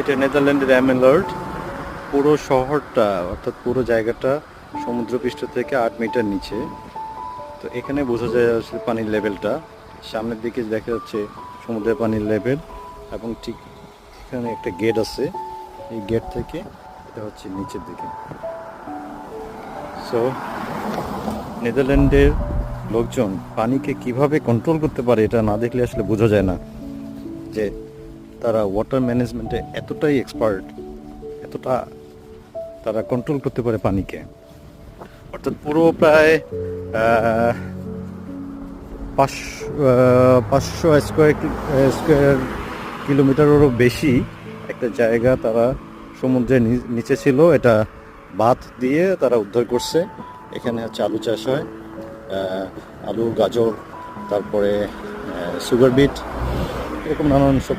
এটা নেদারল্যান্ডের অ্যামেলার্ড। পুরো শহরটা, অর্থাৎ পুরো জায়গাটা সমুদ্রপৃষ্ঠ থেকে আট মিটার নিচে। তো এখানে বোঝা যায় আসলে পানির লেভেলটা। সামনের দিকে দেখা যাচ্ছে সমুদ্রের পানির লেভেল এবং ঠিক এখানে একটা গেট আছে। এই গেট থেকে এটা হচ্ছে নিচের দিকে। সো নেদারল্যান্ডের লোকজন পানিকে কীভাবে কন্ট্রোল করতে পারে এটা না দেখলে আসলে বোঝা যায় না যে তারা ওয়াটার ম্যানেজমেন্টে এতটাই এক্সপার্ট এতটা তারা কন্ট্রোল করতে পারে পানিকে। অর্থাৎ পুরো প্রায় পাঁচশো পাঁচশো স্কোয়ার স্কোয়ার কিলোমিটারেরও বেশি একটা জায়গা তারা সমুদ্রের নিচে ছিল। এটা বাঁধ দিয়ে তারা উদ্ধার করছে। এখানে হচ্ছে আলু চাষ হয়। আলু, গাজর, তারপরে সুগার বিট এরকম নানান সব